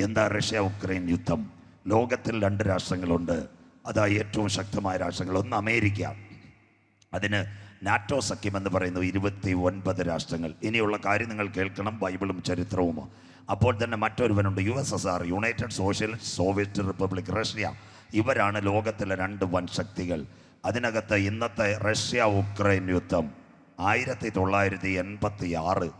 എന്താ Russia Ukraine യുദ്ധം? ലോകത്തിൽ രണ്ട് രാഷ്ട്രങ്ങളുണ്ട്. അതാ ഏറ്റവും ശക്തമായ രാഷ്ട്രങ്ങൾ. ഒന്ന് അമേരിക്ക. അതിന് നാറ്റോ സഖ്യം എന്ന് പറയുന്നു ഇരുപത്തി ഒൻപത് രാഷ്ട്രങ്ങൾ. ഇനിയുള്ള കാര്യം നിങ്ങൾ കേൾക്കണം ബൈബിളും ചരിത്രവും. അപ്പോൾ തന്നെ മറ്റൊരുവനുണ്ട് U S S R united socialist soviet republic Russia. ഇവരാണ് ലോകത്തിലെ രണ്ട് വൻ ശക്തികൾ. അതിനകത്ത് ഇന്നത്തെ റഷ്യ ഉക്രൈൻ യുദ്ധം. ആയിരത്തി തൊള്ളായിരത്തി എൺപത്തി ആറ്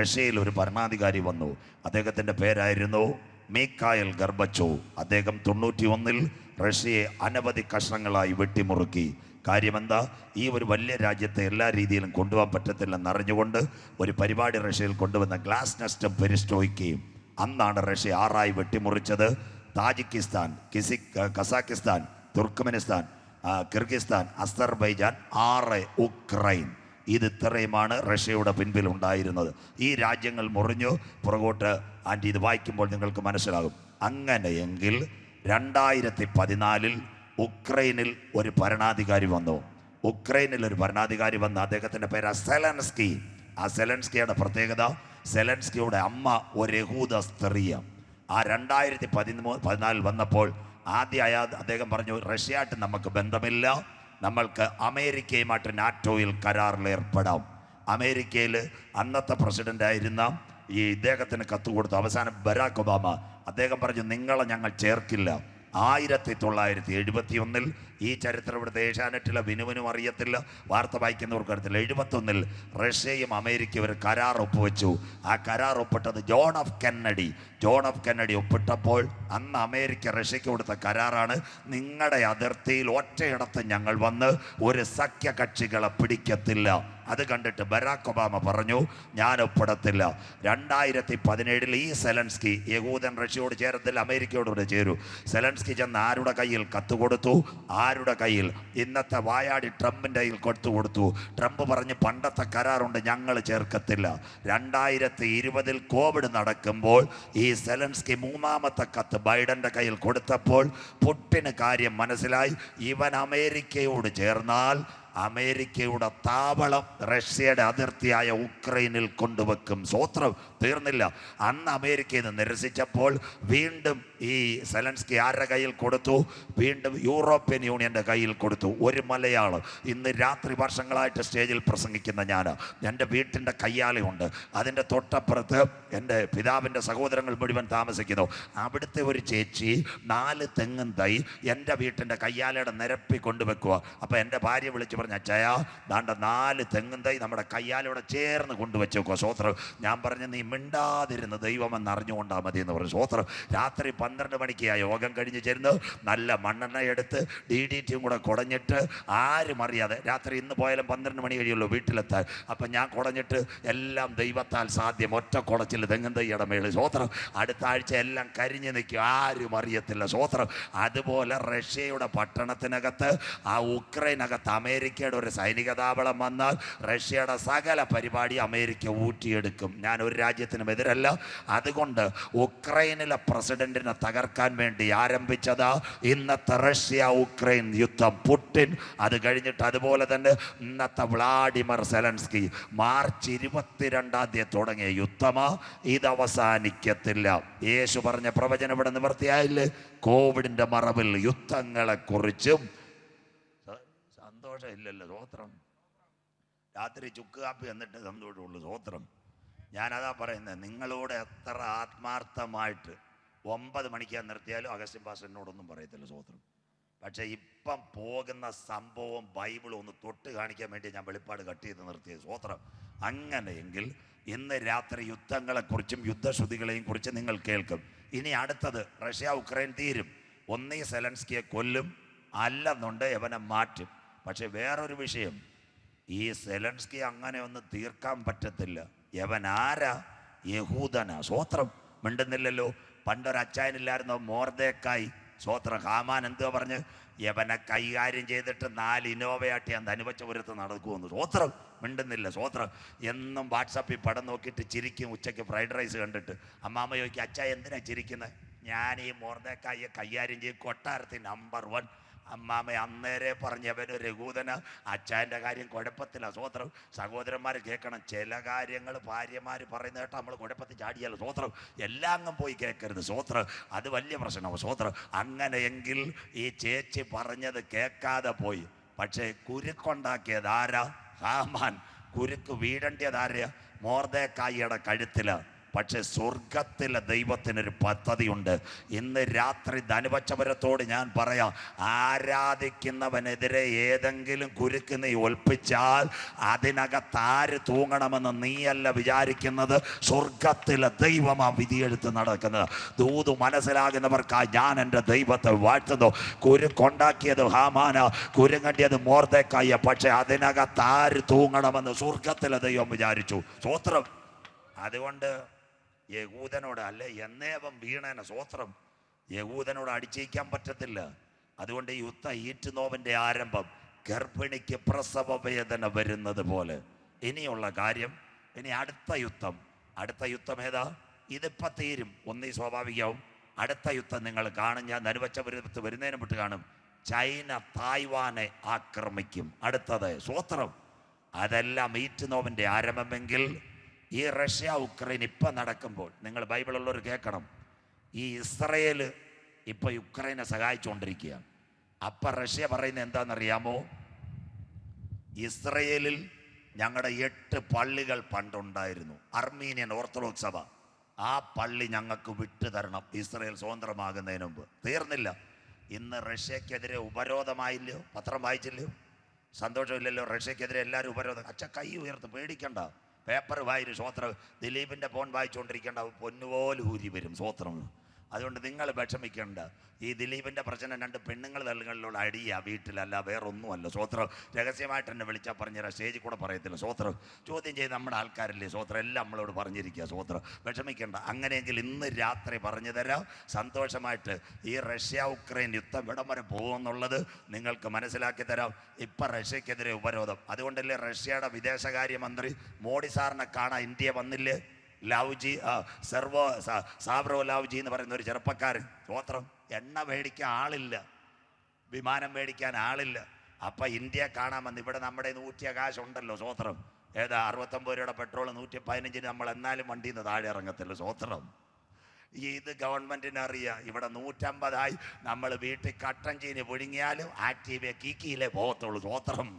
റഷ്യയിൽ ഒരു ഭരണാധികാരി വന്നു. അദ്ദേഹത്തിന്റെ പേരായിരുന്നു മീക്കായൽ ഗർഭച്ചു അദ്ദേഹം തൊണ്ണൂറ്റി ഒന്നിൽ റഷ്യയെ അനവധി കഷ്ണങ്ങളായി വെട്ടിമുറുക്കി. കാര്യമെന്താ? ഈ ഒരു വലിയ രാജ്യത്തെ എല്ലാ രീതിയിലും കൊണ്ടുപോകാൻ പറ്റത്തില്ലെന്ന് അറിഞ്ഞുകൊണ്ട് ഒരു പരിപാടി റഷ്യയിൽ കൊണ്ടുവന്ന ഗ്ലാസ് നെസ്റ്റും പെരിസ്റ്റോയിക്കുകയും അന്നാണ് റഷ്യ ആറായി വെട്ടിമുറിച്ചത്. താജിക്കിസ്ഥാൻ കിസി കസാക്കിസ്ഥാൻ തുർക്ക്മെനിസ്ഥാൻ കിർഗിസ്ഥാൻ അസർബൈജാൻ ആറ് ഉക്രൈൻ. ഇത് ഇത്രയുമാണ് റഷ്യയുടെ പിൻപിൽ ഉണ്ടായിരുന്നത്. ഈ രാജ്യങ്ങൾ മുറിഞ്ഞു. പുറകോട്ട് ആന്റി ഇത് വായിക്കുമ്പോൾ നിങ്ങൾക്ക് മനസ്സിലാകും. അങ്ങനെയെങ്കിൽ രണ്ടായിരത്തി പതിനാലിൽ ഉക്രൈനിൽ ഒരു ഭരണാധികാരി വന്നു. ഉക്രൈനിൽ ഒരു ഭരണാധികാരി വന്നു അദ്ദേഹത്തിന്റെ പേര് സെലൻസ്കി ആ സെലൻസ്കിയുടെ പ്രത്യേകത സെലൻസ്കിയുടെ അമ്മ ഒരു യഹൂദ സ്ത്രീയാണ് ആ രണ്ടായിരത്തി പതിമൂ പതിനാലിൽ വന്നപ്പോൾ ആദ്യം അയാൾ അദ്ദേഹം പറഞ്ഞു റഷ്യയായിട്ട് നമുക്ക് ബന്ധമില്ല. നമ്മൾക്ക് അമേരിക്കയുമായിട്ട് നാറ്റോയിൽ കരാറിൽ ഏർപ്പെടാം. അമേരിക്കയിൽ അന്നത്തെ പ്രസിഡന്റ് ആയിരുന്ന ഈ ഇദ്ദേഹത്തിന് കത്ത് കൊടുത്തു അവസാനം ബരാക് ഒബാമ. അദ്ദേഹം പറഞ്ഞു നിങ്ങളെ ഞങ്ങൾ ചേർക്കില്ല. ആയിരത്തി തൊള്ളായിരത്തി എഴുപത്തി ഒന്നിൽ ഈ ചരിത്രം ഇവിടുത്തെ ഏഷ്യാനെറ്റിലെ വിനുവിനും അറിയത്തില്ല. വാർത്ത വായിക്കുന്നവർക്ക് അറിയത്തില്ല. എഴുപത്തൊന്നിൽ റഷ്യയും അമേരിക്കയും ഒരു കരാർ ഒപ്പുവെച്ചു. ആ കരാർ ഒപ്പിട്ടത് John of Kennedy. John of Kennedy ഒപ്പിട്ടപ്പോൾ അന്ന് അമേരിക്ക റഷ്യയ്ക്ക് കൊടുത്ത കരാറാണ് നിങ്ങളുടെ അതിർത്തിയിൽ ഒറ്റയിടത്ത് ഞങ്ങൾ വന്ന് ഒരു സഖ്യകക്ഷികളെ പിടിക്കത്തില്ല. അത് കണ്ടിട്ട് ബരാക് ഒബാമ പറഞ്ഞു ഞാൻ ഒപ്പിടത്തില്ല. രണ്ടായിരത്തി പതിനേഴിൽ ഈ സെലൻസ്കി യഹൂദൻ റഷ്യയോട് ചേരത്തില്ല അമേരിക്കയോട് ചേരൂ. സെലൻസ്കി ചെന്ന് ആരുടെ കയ്യിൽ കത്ത് കൊടുത്തു? ആരുടെ കയ്യിൽ? ഇന്നത്തെ വായാടി ട്രംപിന്റെ കയ്യിൽ കൊടുത്തു കൊടുത്തു. ട്രംപ് പറഞ്ഞ് പണ്ടത്തെ കരാറുണ്ട് ഞങ്ങൾ ചേർക്കത്തില്ല. രണ്ടായിരത്തി ഇരുപതിൽ കോവിഡ് നടക്കുമ്പോൾ ഈ സെലൻസ്കി മൂന്നാമത്തെ കത്ത് ബൈഡന്റെ കയ്യിൽ കൊടുത്തപ്പോൾ പുട്ടിന് കാര്യം മനസ്സിലായി. ഇവൻ അമേരിക്കയോട് ചേർന്നാൽ അമേരിക്കയുടെ താവളം റഷ്യയുടെ അതിർത്തിയായ ഉക്രൈനിൽ കൊണ്ടുവെക്കും. സ്വോത്രം തീർന്നില്ല. അന്ന് അമേരിക്കയിൽ നിന്ന് നിരസിച്ചപ്പോൾ വീണ്ടും ഈ സെലൻസ്കി ആരുടെ കയ്യിൽ കൊടുത്തു? വീണ്ടും യൂറോപ്യൻ യൂണിയന്റെ കയ്യിൽ കൊടുത്തു. ഒരു മലയാളം. ഇന്ന് രാത്രി വർഷങ്ങളായിട്ട് സ്റ്റേജിൽ പ്രസംഗിക്കുന്ന ഞാൻ എന്റെ വീട്ടിന്റെ കയ്യാളിയുണ്ട്. അതിന്റെ തൊട്ടപ്പുറത്ത് എന്റെ പിതാവിന്റെ സഹോദരങ്ങൾ മുഴുവൻ താമസിക്കുന്നു. അവിടുത്തെ ഒരു ചേച്ചി നാല് തെങ്ങും തൈ എന്റെ വീട്ടിന്റെ കയ്യാലയുടെ നിരപ്പി കൊണ്ടുവെക്കുക. അപ്പോൾ എന്റെ ഭാര്യ വിളിച്ച് പറഞ്ഞ അച്ചയാ ദാണ്ട നാല് തെങ്ങും തൈ നമ്മുടെ കയ്യാലയോടെ ചേർന്ന് കൊണ്ടുവച്ച് വെക്കുക സ്വോത്രം ഞാൻ പറഞ്ഞു നീ മിണ്ടാതിരുന്ന് ദൈവമെന്ന് അറിഞ്ഞുകൊണ്ടാൽ മതി എന്ന് പറഞ്ഞു സ്വോത്രം രാത്രി പന്ത്രണ്ട് മണിക്ക് ആ യോഗം കഴിഞ്ഞ് ചേരുന്നു നല്ല മണ്ണെണ്ണ എടുത്ത് ഡി ഡി ടിയും കൂടെ കുടഞ്ഞിട്ട് ആരും അറിയാതെ രാത്രി ഇന്ന് പോയാലും പന്ത്രണ്ട് മണി കഴിയുള്ളൂ വീട്ടിലെത്താൻ. അപ്പം ഞാൻ കുടഞ്ഞിട്ട് എല്ലാം ദൈവത്താൽ സാധ്യം. ഒറ്റ കുടച്ചിൽ തെങ്ങും തയ്യട മേൾ സ്വോത്രം അടുത്ത ആഴ്ച എല്ലാം കരിഞ്ഞു നിൽക്കും. ആരും അറിയത്തില്ല സ്വോത്രം അതുപോലെ റഷ്യയുടെ പട്ടണത്തിനകത്ത് ആ ഉക്രൈനകത്ത് അമേരിക്കയുടെ ഒരു സൈനിക താവളം വന്നാൽ റഷ്യയുടെ സകല പരിപാടി അമേരിക്ക ഊറ്റിയെടുക്കും ഞാൻ ഒരു രാജ്യത്തിനും എതിരല്ല. അതുകൊണ്ട് ഉക്രൈനിലെ പ്രസിഡന്റിനെ തകർക്കാൻ വേണ്ടി ആരംഭിച്ചത് ഇന്നത്തെ റഷ്യ ഉക്രൈൻ യുദ്ധം. പുട്ടിൻ അത് കഴിഞ്ഞിട്ട് അതുപോലെ തന്നെ ഇന്നത്തെ വ്ളാഡിമർ സെലൻസ്കി മാർച്ച് ഇരുപത്തിരണ്ടാം തീയതി തുടങ്ങിയ യുദ്ധം. ഇത് അവസാനിക്കത്തില്ല. യേശു പറഞ്ഞ പ്രവചനം ഇവിടെ നിവർത്തിയായില്ലേ? കോവിഡിന്റെ മറവിൽ യുദ്ധങ്ങളെ കുറിച്ചും സന്തോഷമില്ലല്ലോ സ്വോത്രം രാത്രി ചുക്ക് കാപ്പി എന്നിട്ട് സന്തോഷമുള്ളൂ സ്വോത്രം ഞാനതാ പറയുന്നത് നിങ്ങളോട് എത്ര ആത്മാർത്ഥമായിട്ട് ഒമ്പത് മണിക്കാൻ നിർത്തിയാലും അഗസ്റ്റിൻ പാസ് എന്നോടൊന്നും പറയത്തില്ല സ്വോത്രം പക്ഷേ ഇപ്പം പോകുന്ന സംഭവം ബൈബിൾ ഒന്ന് തൊട്ട് കാണിക്കാൻ വേണ്ടി ഞാൻ വെളിപ്പാട് കട്ട് ചെയ്ത് നിർത്തിയത്. സ്വോത്രം അങ്ങനെയെങ്കിൽ ഇന്ന് രാത്രി യുദ്ധങ്ങളെക്കുറിച്ചും യുദ്ധശ്രുതികളെയും കുറിച്ച് നിങ്ങൾ കേൾക്കും. ഇനി അടുത്തത് റഷ്യ ഉക്രൈൻ തീരും. ഒന്നീ സെലൻസ്കിയെ കൊല്ലും അല്ലെന്നുണ്ട് എവനെ മാറ്റും. പക്ഷെ വേറൊരു വിഷയം ഈ സെലൻസ്കി അങ്ങനെ ഒന്ന് തീർക്കാൻ പറ്റത്തില്ല. യവൻ ആരാ? യഹൂദനാ. സ്വോത്രം മിണ്ടുന്നില്ലല്ലോ. പണ്ടൊരു അച്ചായനില്ലായിരുന്നോ? മോർദേക്കായി സ്വോത്ര ഹാമാൻ എന്തോ പറഞ്ഞ്? യവനെ കൈകാര്യം ചെയ്തിട്ട് നാല് ഇന്നോവയാട്ടി അന്ന് അനുവച്ച പുരത്ത് നടക്കുമെന്ന് സ്വോത്രം മിണ്ടുന്നില്ല സ്വോത്രം എന്നും വാട്സാപ്പിൽ പടം നോക്കിയിട്ട് ചിരിക്കും ഉച്ചയ്ക്ക് ഫ്രൈഡ് റൈസ് കണ്ടിട്ട്. അമ്മാമ്മ ചോദിക്കും അച്ഛ എന്തിനാ ചിരിക്കുന്നത് ഞാൻ ഈ മോർദേക്കായെ കൈകാര്യം ചെയ്യും. കൊട്ടാരത്തിൽ നമ്പർ വൺ അമ്മാമ അന്നേരെ പറഞ്ഞവന് രഘൂതന അച്ചായന്റെ കാര്യം കുഴപ്പത്തില്ല. സ്വോത്രം സഹോദരന്മാർ കേൾക്കണം. ചില കാര്യങ്ങൾ ഭാര്യമാർ പറയുന്ന കേട്ടോ നമ്മൾ കുഴപ്പത്തിൽ ചാടിയാലോ? സ്വോത്രം എല്ലാം അങ്ങ് പോയി കേൾക്കരുത്. സ്വോത്രം അത് വലിയ പ്രശ്നമാണ് സ്വോത്രം അങ്ങനെയെങ്കിൽ ഈ ചേച്ചി പറഞ്ഞത് കേൾക്കാതെ പോയി. പക്ഷേ കുരുക്കുണ്ടാക്കിയത് ആരാ? ഹാമാൻ. കുരുക്ക് വീടേണ്ടത് ആരാ മോർദേക്കായിയുടെ കഴുത്തിൽ. പക്ഷെ സ്വർഗത്തിലെ ദൈവത്തിനൊരു പദ്ധതിയുണ്ട്. ഇന്ന് രാത്രി ധനുപച്ചപുരത്തോട് ഞാൻ പറയാം ആരാധിക്കുന്നവനെതിരെ ഏതെങ്കിലും കുരുക്ക് നീ ഒൽപ്പിച്ചാൽ അതിനകത്ത് ആര് തൂങ്ങണമെന്ന് നീയല്ല വിചാരിക്കുന്നത്? സ്വർഗത്തിലെ ദൈവമാ വിധിയെടുത്ത് നടക്കുന്നത്. ദൂത് മനസ്സിലാകുന്നവർക്കായി ഞാൻ എന്റെ ദൈവത്തെ വാഴ്ത്തുന്നു. കുരുക്കുണ്ടാക്കിയത് ഹാമാന കുരുങ്ങണ്ടിയത് മോർദേക്കായ പക്ഷേ അതിനകത്ത് ആര് തൂങ്ങണമെന്ന് സ്വർഗത്തിലെ ദൈവം വിചാരിച്ചു. സ്വോത്രം അതുകൊണ്ട് യഹൂദനോട് അല്ലെ എന്നേവം വീണേന സ്വോത്രം. യഹൂദനോട് അടിച്ചേക്കാൻ പറ്റത്തില്ല. അതുകൊണ്ട് യുദ്ധ ഈറ്റുനോവിന്റെ ആരംഭം ഗർഭിണിക്ക് പ്രസവ വേദന വരുന്നത് പോലെ. ഇനിയുള്ള കാര്യം ഇനി അടുത്ത യുദ്ധം. അടുത്ത യുദ്ധം ഏതാ? ഇതിപ്പോ തീരും. ഒന്നീ സ്വാഭാവികവും അടുത്ത യുദ്ധം നിങ്ങൾ കാണും. ഞാൻ നനുവച്ച വരുത്ത് വരുന്നതിനെ വിട്ട് കാണും. ചൈന തായ്വാനെ ആക്രമിക്കും. അടുത്തത് സ്വോത്രം. അതെല്ലാം ഈറ്റുനോവിന്റെ ആരംഭമെങ്കിൽ ഈ റഷ്യ ഉക്രൈൻ ഇപ്പം നടക്കുമ്പോൾ നിങ്ങൾ ബൈബിളുള്ളവർ കേൾക്കണം. ഈ ഇസ്രയേൽ ഇപ്പൊ യുക്രൈനെ സഹായിച്ചുകൊണ്ടിരിക്കുകയാണ് അപ്പൊ റഷ്യ പറയുന്നത് എന്താണെന്നറിയാമോ? ഇസ്രയേലിൽ ഞങ്ങളുടെ എട്ട് പള്ളികൾ പണ്ടുണ്ടായിരുന്നു. അർമീനിയൻ ഓർത്തഡോക്സ് സഭ. ആ പള്ളി ഞങ്ങൾക്ക് വിട്ടു തരണം ഇസ്രയേൽ സ്വതന്ത്രമാകുന്നതിന് മുമ്പ്. തീർന്നില്ല. ഇന്ന് റഷ്യക്കെതിരെ ഉപരോധമായില്ലയോ? പത്രം വായിച്ചില്ലയോ? സന്തോഷമില്ലല്ലോ? റഷ്യക്കെതിരെ എല്ലാവരും ഉപരോധം. അച്ഛ കൈ ഉയർത്ത് പേടിക്കണ്ട. പേപ്പർ വായിരുന്നു സ്വോത്രം ദിലീപിന്റെ ഫോൺ വായിച്ചുകൊണ്ടിരിക്കേണ്ട പൊന്നുപോലെ ഊരി വരും സ്വോത്രം. അതുകൊണ്ട് നിങ്ങൾ വിഷമിക്കേണ്ട. ഈ ദിലീപിന്റെ പ്രശ്നം രണ്ട് പെണ്ണുങ്ങൾ തള്ളുകളിലുള്ള അടിയാ വീട്ടിലല്ല വേറൊന്നുമല്ല. സ്വോത്രം രഹസ്യമായിട്ട് എന്നെ വിളിച്ചാൽ പറഞ്ഞുതരാം സ്റ്റേജിൽ കൂടെ പറയത്തില്ല. സ്വോത്രം ചോദ്യം ചെയ്ത് നമ്മുടെ ആൾക്കാരില്ലേ സ്വോത്രം എല്ലാം നമ്മളോട് പറഞ്ഞിരിക്കുക സ്വോത്രം വിഷമിക്കേണ്ട. അങ്ങനെയെങ്കിൽ ഇന്ന് രാത്രി പറഞ്ഞു തരാം. സന്തോഷമായിട്ട് ഈ റഷ്യ ഉക്രൈൻ യുദ്ധം ഇടം വരെ പോകുമെന്നുള്ളത് നിങ്ങൾക്ക് മനസ്സിലാക്കി തരാം. ഇപ്പം റഷ്യക്കെതിരെ ഉപരോധം. അതുകൊണ്ടല്ലേ റഷ്യയുടെ വിദേശകാര്യമന്ത്രി മോഡി സാറിനെ കാണാൻ ഇന്ത്യ വന്നില്ലേ? ലാവുജി സർവ സാബ്രോ ലാവുജി എന്ന് പറയുന്ന ഒരു ചെറുപ്പക്കാരൻ. ഗോത്രം എണ്ണ മേടിക്കാൻ ആളില്ല. വിമാനം മേടിക്കാൻ ആളില്ല. അപ്പൊ ഇന്ത്യ കാണാൻ വന്ന് ഇവിടെ നമ്മുടെ നൂറ്റിയ കാശുണ്ടല്ലോ സ്വോത്രം ഏതാ അറുപത്തൊമ്പത് രൂപയുടെ പെട്രോൾ നൂറ്റി പതിനഞ്ചിന് നമ്മൾ എന്നാലും വണ്ടിയിൽ നിന്ന് താഴെ ഇറങ്ങത്തില്ല സ്വോത്രം ഇത് ഗവൺമെന്റിന് അറിയാം. ഇവിടെ നൂറ്റമ്പതായി നമ്മൾ വീട്ടിൽ കട്ടൻ ചീനി പുഴുങ്ങിയാലും ആക്റ്റീവ് കീക്കിയിലേ പോകത്തുള്ളൂ സ്വോത്രം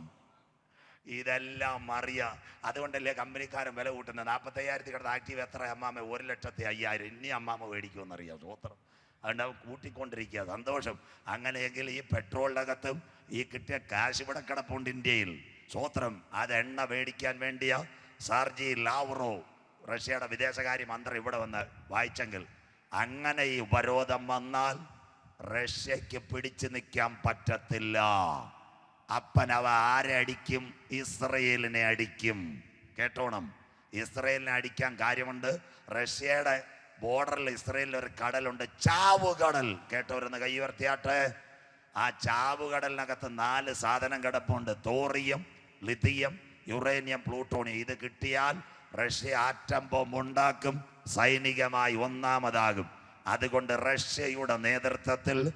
ഇതെല്ലാം അറിയാം. അതുകൊണ്ടല്ലേ കമ്പനിക്കാരൻ വില കൂട്ടുന്നത്? നാൽപ്പത്തയ്യായിരത്തി കിടന്ന ആക്റ്റീവ് എത്ര അമ്മാമ? ഒരു ലക്ഷത്തി അയ്യായിരം. ഇനി അമ്മാമ മേടിക്കുമെന്നറിയാം. സ്വോത്രം അതുകൊണ്ട് അവൻ കൂട്ടിക്കൊണ്ടിരിക്കുക സന്തോഷം. അങ്ങനെയെങ്കിൽ ഈ പെട്രോളിന്റെ അകത്തും ഈ കിട്ടിയ കാശ് ഇവിടെ കിടപ്പുണ്ട് ഇന്ത്യയിൽ. സ്വോത്രം അത് എണ്ണ മേടിക്കാൻ വേണ്ടിയ. സാർജി ലാവ്റോ റഷ്യയുടെ വിദേശകാര്യ മന്ത്രി ഇവിടെ വന്ന് വായിച്ചെങ്കിൽ അങ്ങനെ ഈ ഉപരോധം വന്നാൽ റഷ്യക്ക് പിടിച്ചു നിൽക്കാൻ പറ്റത്തില്ല. അപ്പൻ അവ ആരെ അടിക്കും? ഇസ്രയേലിനെ അടിക്കും. കേട്ടോണം. ഇസ്രയേലിനെ അടിക്കാൻ കാര്യമുണ്ട്. റഷ്യയുടെ ബോർഡറിൽ ഇസ്രയേലിൽ ഒരു കടലുണ്ട്. ചാവുകടൽ. കേട്ടവരൊന്ന് കൈ ഉയർത്തിയാട്ടെ. ആ ചാവുകടലിനകത്ത് നാല് സാധനം കിടപ്പുണ്ട്. Thorium lithium uranium plutonium. ഇത് കിട്ടിയാൽ റഷ്യ ആറ്റം ബോംബ് ഉണ്ടാക്കും. സൈനികമായി ഒന്നാമതാകും. അതുകൊണ്ട് റഷ്യയുടെ നേതൃത്വത്തിൽ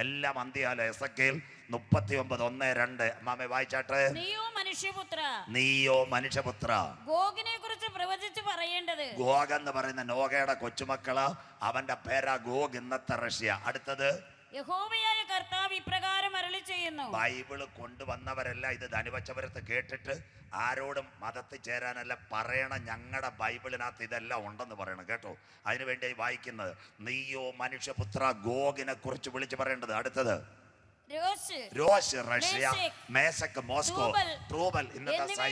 എല്ലാം അന്ത്യാല എസക്കേൽ മുപ്പത്തി ഒമ്പത് ഒന്ന് രണ്ട്. മാമെ വായിച്ചാട്ടെ. നീയോ മനുഷ്യപുത്ര. നീയോ മനുഷ്യപുത്ര. ഗോഗിനെ കുറിച്ച് പ്രവചിച്ച് പറയേണ്ടത്. ഗോഗ് എന്ന് പറയുന്ന നോഗയുടെ കൊച്ചുമക്കൾ. അവന്റെ പേരാ ഗോഗ് ഇന്നത്തെ റഷ്യ. അടുത്തത് യഹോവയായ കർത്താവ് ഇപ്രകാരം അരളി ചെയ്യുന്നു ബൈബിൾ കൊണ്ടുവന്നവരല്ല ഇത് ധനുവച്ചവരത്ത് കേട്ടിട്ട് ആരോടും മതത്തിൽ ചേരാനല്ല പറയണം ഞങ്ങളുടെ ബൈബിളിനകത്ത് ഇതെല്ലാം ഉണ്ടെന്ന് പറയണം കേട്ടോ. അതിനുവേണ്ടി വായിക്കുന്നത് നീയോ മനുഷ്യപുത്ര ഗോഗിനെ കുറിച്ച് വിളിച്ചു പറയേണ്ടത് അടുത്തത്. റോസ് റഷ്യ മേസക് മോസ്കോ ട്രൂബൽ ഇന്നത്തെ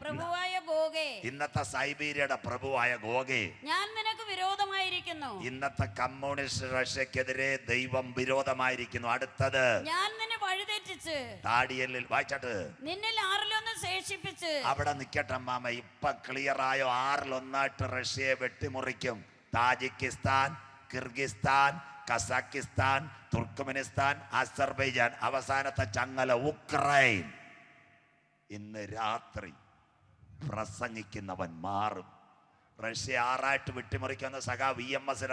പ്രഭുവായ ഗോഗേ. ഇന്നത്തെ സൈബീരിയയുടെ പ്രഭുവായ ഗോഗേ. ഞാൻ നിനക്ക് വിരോധമായിരിക്കുന്നു. ഇന്നത്തെ കമ്മ്യൂണിസ്റ്റ് റഷ്യക്കെതിരെ ദൈവം വിരോധമായിരിക്കുന്നു. അടുത്തത്. ഞാൻ നിന്നെ വഴിതെറ്റിച്ച്. താടിയല്ലിൽ വായിച്ചാട്ട്. നിന്നിൽ ആറിലൊന്ന് ശേഷിപ്പിച്ച്. അവിടെ നിൽക്കട്ടെ മാമ ഇപ്പൊ ക്ലിയർ ആയോ? ആറിലൊന്നായിട്ട് റഷ്യയെ വെട്ടിമുറിക്കും. Tajikistan Kyrgyzstan Kazakhstan Turkmenistan Azerbaijan. അവസാനത്തെ ചങ്ങല ഉക്രൈൻ. ഇന്ന് രാത്രി പ്രസംഗിക്കുന്നവൻ മാറും. റഷ്യ ആറായിട്ട് വെട്ടിമറിക്കുന്ന സഖാ വി എം എസിന്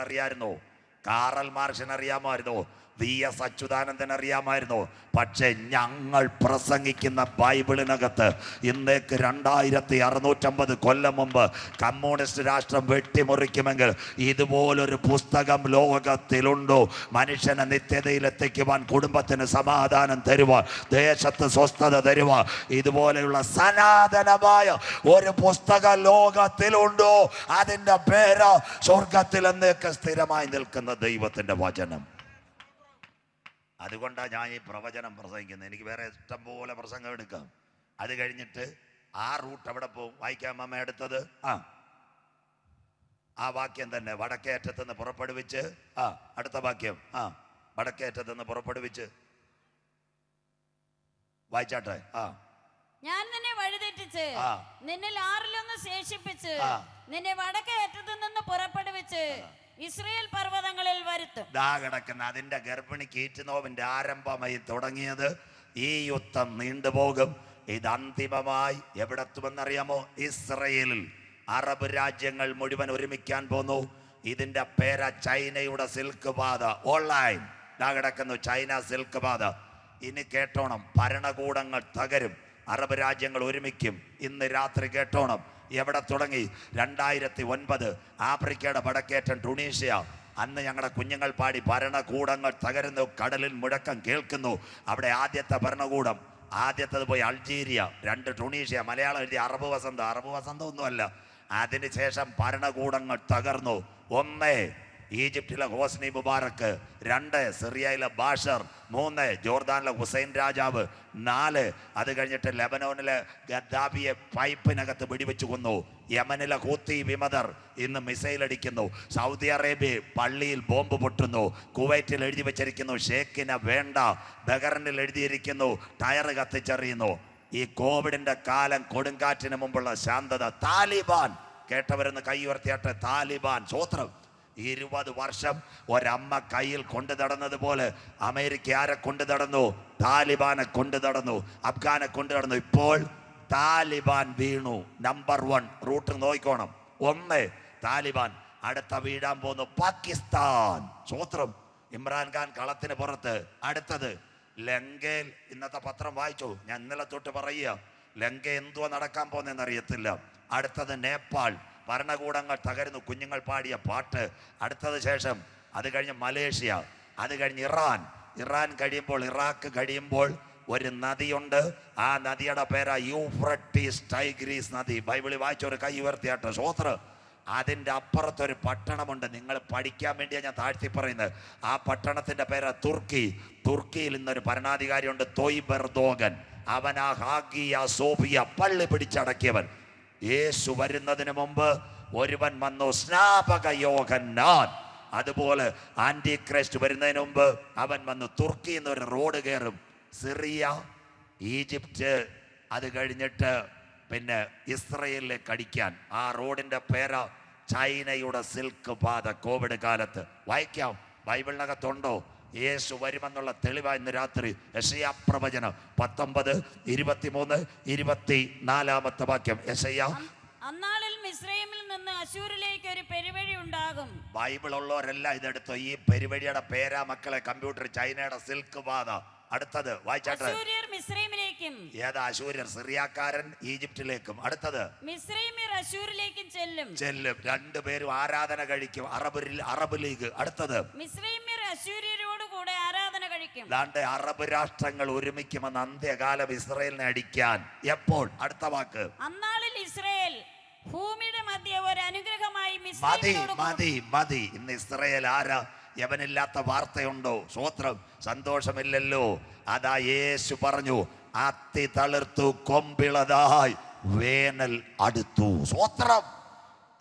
കാറൽ മാർഷിന് അറിയാമായിരുന്നോ വി എസ് അച്യുതാനന്ദൻ അറിയാമായിരുന്നു. പക്ഷേ ഞങ്ങൾ പ്രസംഗിക്കുന്ന ബൈബിളിനകത്ത് ഇന്നേക്ക് രണ്ടായിരത്തി അറുന്നൂറ്റമ്പത് കൊല്ലം മുമ്പ് കമ്മ്യൂണിസ്റ്റ് രാഷ്ട്രം വെട്ടിമുറിക്കുമെങ്കിൽ ഇതുപോലൊരു പുസ്തകം ലോകത്തിലുണ്ടോ? മനുഷ്യനെ നിത്യതയിലെത്തിക്കുവാൻ കുടുംബത്തിന് സമാധാനം തരുവാൻ ദേശത്ത് സ്വസ്ഥത തരുവാൻ ഇതുപോലെയുള്ള സനാതനമായ ഒരു പുസ്തകം ലോകത്തിലുണ്ടോ? അതിന്റെ പേര് സ്വർഗത്തിൽ എന്നേക്ക് സ്ഥിരമായി നിൽക്കുന്ന ദൈവത്തിന്റെ വചനം. അതുകൊണ്ടാണ് ഞാൻ ഈ പ്രവചനം പ്രസംഗിക്കുന്നത്. എനിക്ക് വേറെ ഇഷ്ടം പോലെ പ്രസംഗം എടുക്കാം. അത് കഴിഞ്ഞിട്ട് ആ റൂട്ട് അവിടെ പോകും? വായിക്കാം അമ്മ എടുത്തത് ആ. ആ വാക്യം തന്നെ വടക്കേറ്റത്തുനിന്ന് പുറപ്പെടുവിച്ച്. ആ അടുത്ത വാക്യം. ആ വടക്കേറ്റത്തുനിന്ന് പുറപ്പെടുവിച്ച്. വായിച്ചാട്ടെ? ആ. ഞാൻ നിന്നെ വഴിതെറ്റിച്ച്. നിന്നിൽ ആറിലൊന്ന് ശേഷിപ്പിച്ച് നിന്നെ വടക്കേറ്റത്തുനിന്ന് നിന്ന് പുറപ്പെടുവിച്ച് ഇസ്രയേൽ പർവതങ്ങളിൽ വരുത്തും. ദാ കിടക്കുന്ന അതിന്റെ ഗർഭിണി കീറ്റുനോവിന്റെ ആരംഭമായി തുടങ്ങിയത് ഈ യുദ്ധം നീണ്ടുപോകും. ഇത് അന്തിമമായി എവിടെത്തുമെന്നറിയാമോ? ഇസ്രയേലിൽ. അറബ് രാജ്യങ്ങൾ മുഴുവൻ ഒരുമിക്കാൻ പോന്നു. ഇതിന്റെ പേര ചൈനയുടെ സിൽക്ക് പാത. ഓൺലൈൻ. ദാ കിടക്കുന്നു ചൈന സിൽക്ക് പാത. ഇനി കേട്ടോണം. ഭരണകൂടങ്ങൾ തകരും. അറബ് രാജ്യങ്ങൾ ഒരുമിക്കും. ഇന്ന് രാത്രി കേട്ടോണം. എവിടെ തുടങ്ങി? രണ്ടായിരത്തി ഒൻപത് ആഫ്രിക്കയുടെ വടക്കേറ്റൻ ടുണീഷ്യ. അന്ന് ഞങ്ങളുടെ കുഞ്ഞുങ്ങൾ പാടി ഭരണകൂടങ്ങൾ തകരുന്നു കടലിൽ മുഴക്കം കേൾക്കുന്നു. അവിടെ ആദ്യത്തെ ഭരണകൂടം ആദ്യത്തത് പോയി അൾജീരിയ. രണ്ട് ടുണീഷ്യ മലയാളം എഴുതിയ അറബ് വസന്തം. അറബ് വസന്തം ഒന്നുമല്ല. അതിനുശേഷം ഭരണകൂടങ്ങൾ തകർന്നു. ഒന്ന് ഈജിപ്തിലെ ഹോസ്നി മുബാറക്ക് രണ്ട് സിറിയയിലെ ബാഷർ മൂന്ന് ജോർദാനിലെ ഹുസൈൻ രാജാവ് നാല് അത് കഴിഞ്ഞിട്ട് ലെബനോനിലെ ഗദ്ദാബിയെ പൈപ്പിനകത്ത് വെടിവെച്ചു കൊന്നു. യമനിലെ ഹൂത്തി വിമതർ ഇന്ന് മിസൈൽ അടിക്കുന്നു. സൗദി അറേബ്യ പള്ളിയിൽ ബോംബ് പൊട്ടുന്നു. കുവൈറ്റിൽ എഴുതി വെച്ചിരിക്കുന്നു ഷേഖിനെ വേണ്ട ബഹറിനിൽ എഴുതിയിരിക്കുന്നു ടയർ കത്തിച്ചെറിയുന്നു ഈ കോവിഡിന്റെ കാലം കൊടുങ്കാറ്റിന് മുമ്പുള്ള ശാന്തത താലിബാൻ. കേട്ടവരെന്ന് കൈ ഉയർത്തിയാട്ടെ താലിബാൻ. സ്വോത്രം ഇരുപത് വർഷം ഒരമ്മ കയ്യിൽ കൊണ്ടു നടന്നത് പോലെ അമേരിക്ക ആരെ കൊണ്ടു നടന്നു? താലിബാനെ കൊണ്ടു നടന്നു. അഫ്ഗാനെ കൊണ്ടു നടന്നു. ഇപ്പോൾ താലിബാൻ വീണു. നമ്പർ വൺ റൂട്ട് നോക്കിക്കോണം. ഒന്ന് താലിബാൻ. അടുത്ത വീഴാൻ പോകുന്നു. പാകിസ്ഥാൻ. സ്വോത്രം ഇമ്രാൻഖാൻ കളത്തിന് പുറത്ത്. അടുത്തത് ലങ്കയിൽ ഇന്നത്തെ പത്രം വായിച്ചു? ഞാൻ ഇന്നലെ തൊട്ട് പറയുക. ലങ്ക എന്തുവാ നടക്കാൻ പോകുന്നതെന്ന് അറിയത്തില്ല. അടുത്തത് നേപ്പാൾ. ഭരണകൂടങ്ങൾ തകരുന്നു. കുഞ്ഞുങ്ങൾ പാടിയ പാട്ട്. അടുത്തത് ശേഷം അത് കഴിഞ്ഞ് മലേഷ്യ അത് കഴിഞ്ഞ് ഇറാൻ. ഇറാൻ കഴിയുമ്പോൾ ഇറാഖ് കഴിയുമ്പോൾ ഒരു നദിയുണ്ട്. ആ നദിയുടെ പേരാ യൂഫ്രട്ടീസ് ടൈഗ്രീസ് നദി. ബൈബിളിൽ വായിച്ച ഒരു കൈ ഉയർത്തിയാട്ട് ശ്രോത്ര അതിന്റെ അപ്പുറത്തൊരു പട്ടണമുണ്ട്. നിങ്ങൾ പഠിക്കാൻ വേണ്ടിയാണ് ഞാൻ താഴ്ത്തി പറയുന്നത്. ആ പട്ടണത്തിന്റെ പേരാ തുർക്കി. തുർക്കിയിൽ ഇന്നൊരു ഭരണാധികാരിയുണ്ട്. തൊയ്ബെർദോഗൻ. അവൻ ആ ഹാഗിയ സോഫിയ. പള്ളി പിടിച്ചടക്കിയവൻ. യേശു വരുന്നതിന് മുമ്പ് ഒരുവൻ വന്നു സ്നാപക യോഗന്നാൻ അതുപോലെ ആന്റി ക്രൈസ്റ്റ് വരുന്നതിന് മുമ്പ് അവൻ വന്ന് തുർക്കി എന്നൊരു റോഡ് കയറും സിറിയ ഈജിപ്റ്റ്. അത് കഴിഞ്ഞിട്ട് പിന്നെ ഇസ്രയേലിലേക്ക് അടിക്കാൻ. ആ റോഡിന്റെ പേര ചൈനയുടെ സിൽക്ക് പാത കോവിഡ് കാലത്ത്. വായിക്കാം ബൈബിളിനകത്തുണ്ടോ? യേശു വരുമെന്നുള്ള തെളിവാ ഇന്ന് രാത്രി. യശയാ പ്രവചനം. പത്തൊമ്പത് ഇരുപത്തിമൂന്ന് ഇരുപത്തി നാലാമത്തെ വാക്യം. യശയ്യ. അന്നാളിൽ മിസ്രൈമിൽ നിന്ന് അശൂരിലേക്ക് ഒരു പെരുവഴി ഉണ്ടാകും. ബൈബിൾ ഉള്ളവരെല്ലാം ഇതെടുത്തു. ഈ പെരുവഴിയുടെ പേരാ മക്കളെ കമ്പ്യൂട്ടർ ചൈനയുടെ സിൽക്ക് പാത അടുത്തത് വായിച്ചാട്ടെ. അശൂര്യർ മിസ്രൈമിലേക്കും ഏതാ അശൂര്യർ സിറിയാക്കാരൻ ഈജിപ്തിലേക്കും. അടുത്തത്. അശൂരിലേക്കും ചെല്ലും. ചെല്ലും. രണ്ടുപേരും ആരാധന കഴിക്കും. Arab Arab League. അടുത്തത്. കൂടെ ആരാധന കഴിക്കും. ദാണ്ട് അറബ് രാഷ്ട്രങ്ങൾ ഒരുമിക്കുമെന്ന് അന്ത്യകാലം ഇസ്രയേലിനെ അടിക്കാൻ. എപ്പോൾ? അടുത്ത വാക്ക്. അന്നാളിൽ ഇസ്രയേൽ ഭൂമിയുടെ മധ്യ ഒരു അനുഗ്രഹമായി മതി മതി മതി. ഇന്ന് ഇസ്രയേൽ ആരാ? യവനില്ലാത്ത വാർത്തയുണ്ടോ? സ്വോത്രം. സന്തോഷമില്ലല്ലോ. അതാ യേശു പറഞ്ഞു അത്തി തളിർത്തു കൊമ്പിളതായി വേനൽ അടുത്തു. സ്വോത്രം.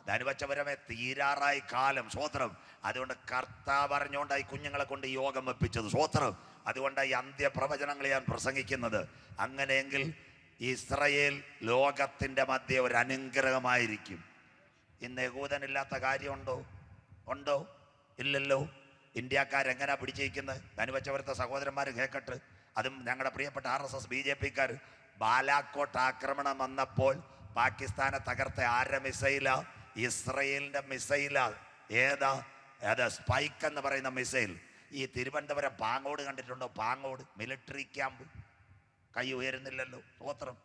ധനുവച്ചപരമേ തീരാറായി കാലം. സ്വോത്രം. അതുകൊണ്ട് കർത്താവ് അറിഞ്ഞുകൊണ്ടായി കുഞ്ഞുങ്ങളെ കൊണ്ട് യോഗം വെപ്പിച്ചത്. സ്വോത്രം അതുകൊണ്ട് ഈ അന്ത്യപ്രവചനങ്ങൾ ഞാൻ പ്രസംഗിക്കുന്നത്. അങ്ങനെയെങ്കിൽ ഇസ്രയേൽ ലോകത്തിന്റെ മധ്യ ഒരു അനുഗ്രഹമായിരിക്കും. ഇന്ന് യഹൂദനില്ലാത്ത കാര്യമുണ്ടോ? ഉണ്ടോ? ഇല്ലല്ലോ. ഇന്ത്യക്കാരെങ്ങനെ പിടിച്ചിരിക്കുന്നത് ധനുവച്ചവരത്തെ സഹോദരന്മാർ കേൾക്കട്ട് അതും ഞങ്ങളുടെ പ്രിയപ്പെട്ട R S S B J പിക്കാർ Balakot ആക്രമണം വന്നപ്പോൾ പാകിസ്ഥാനെ തകർത്ത ആരുടെ മിസൈലാ? ഇസ്രയേലിന്റെ മിസൈലാ. ഏതാ? ഏതാ സ്പൈക്ക് എന്ന് പറയുന്ന മിസൈൽ ഈ തിരുവനന്തപുരം പാങ്ങോട് കണ്ടിട്ടുണ്ടോ? പാങ്ങോട് മിലിറ്ററി ക്യാമ്പ് കൈ ഉയരുന്നില്ലല്ലോ. സ്തോത്രം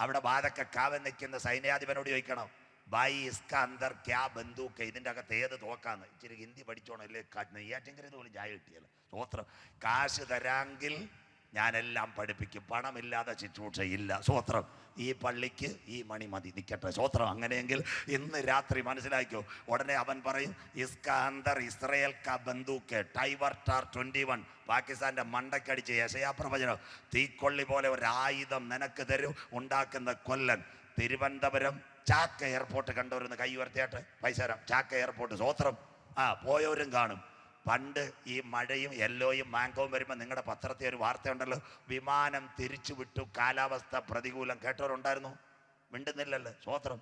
അവിടെ വാതൊക്കെ കാവൻ നിൽക്കുന്ന സൈന്യാധിപനോട് ചോദിക്കണം. ബൈ ഇസ്ക അന്തർ ക്യാ ബന്ധൂക്ക? ഇതിന്റെ അകത്ത് ഏത് തോക്കാന്ന്? ഇച്ചിരി ഹിന്ദി പഠിച്ചോണം. അല്ലേ നെയ്യാറ്റിങ്കരെ പോലും ചായ കിട്ടിയല്ലോ. സ്തോത്രം കാശ് തരാങ്കിൽ ഞാനെല്ലാം പഠിപ്പിക്കും. പണമില്ലാതെ ശുശ്രൂഷയില്ല. സ്വോത്രം. ഈ പള്ളിക്ക് ഈ മണി മതി. നിൽക്കട്ടെ സ്വോത്രം. അങ്ങനെയെങ്കിൽ ഇന്ന് രാത്രി മനസ്സിലാക്കിയോ ഉടനെ അവൻ പറയും ഇസ്കാന്തർ ഇസ്രയേൽ ക ബന്ദൂക്ക് ടൈവർ ടാർ ട്വന്റി വൺ. പാകിസ്ഥാന്റെ മണ്ടക്കടിച്ച് യശയാ പ്രവചനം. തീക്കൊള്ളി പോലെ ഒരു ആയുധം നിനക്ക് തരും. ഉണ്ടാക്കുന്ന കൊല്ലൻ തിരുവനന്തപുരം ചാക്ക എയർപോർട്ട് കണ്ടവരൊന്ന് കൈ ഉയർത്തിയാട്ടെ? പൈസ തരാം. ചാക്ക എയർപോർട്ട്. സ്വോത്രം. ആ പോയവരും കാണും. പണ്ട് ഈ മഴയും യെല്ലോയും മാങ്കവും വരുമ്പോൾ നിങ്ങളുടെ പത്രത്തിൽ ഒരു വാർത്തയുണ്ടല്ലോ. വിമാനം തിരിച്ചു വിട്ടു കാലാവസ്ഥ പ്രതികൂലം. കേട്ടവരുണ്ടായിരുന്നു? മിണ്ടുന്നില്ലല്ലോ. സ്വോത്രം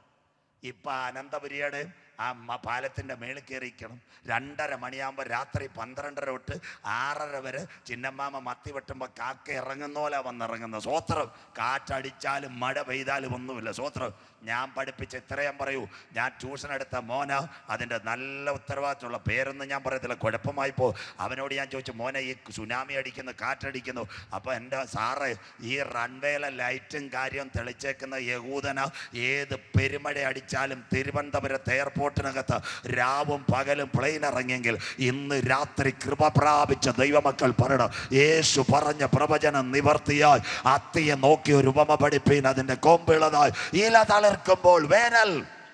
ഇപ്പൊ അനന്തപുരിയുടെ ആ പാലത്തിന്റെ മേളിൽ കയറിയിരിക്കണം രണ്ടര മണിയാകുമ്പോൾ രാത്രി പന്ത്രണ്ടര തൊട്ട് ആറര വരെ ചിന്നമ്മാമ മത്തി വെട്ടുമ്പോൾ കാക്ക ഇറങ്ങുന്ന പോലെ വന്നിറങ്ങുന്നത് സ്വോത്രം കാറ്റടിച്ചാലും മഴ പെയ്താലും ഒന്നുമില്ല. സ്വോത്രം ഞാൻ പഠിപ്പിച്ച് ഇത്രയും പറയൂ. ഞാൻ ട്യൂഷൻ എടുത്ത മോന അതിന്റെ നല്ല ഉത്തരവാദിത്തമുള്ള പേരൊന്നും ഞാൻ പറയത്തില്ല. കുഴപ്പമായി പോ. അവനോട് ഞാൻ ചോദിച്ചു മോനെ ഈ സുനാമി അടിക്കുന്നു കാറ്റടിക്കുന്നു. അപ്പോൾ എന്റെ സാറ് ഈ റൺവേയിലെ ലൈറ്റും കാര്യവും തെളിച്ചേക്കുന്ന യഹൂദന. ഏത് പെരുമഴ അടിച്ചാലും തിരുവനന്തപുരത്ത് എയർപോർട്ടിനകത്ത് രാവും പകലും പ്ലെയിൻ ഇറങ്ങിയെങ്കിൽ ഇന്ന് രാത്രി കൃപ പ്രാപിച്ച ദൈവമക്കൾ പറയണം യേശു പറഞ്ഞ പ്രവചനം നിവർത്തിയായി. അത്തിയെ നോക്കി ഒരു ഉപമ പഠിപ്പീൻ അതിന്റെ കൊമ്പിളതായി ഇല തളിർക്കുമ്പോൾ വേനൽ.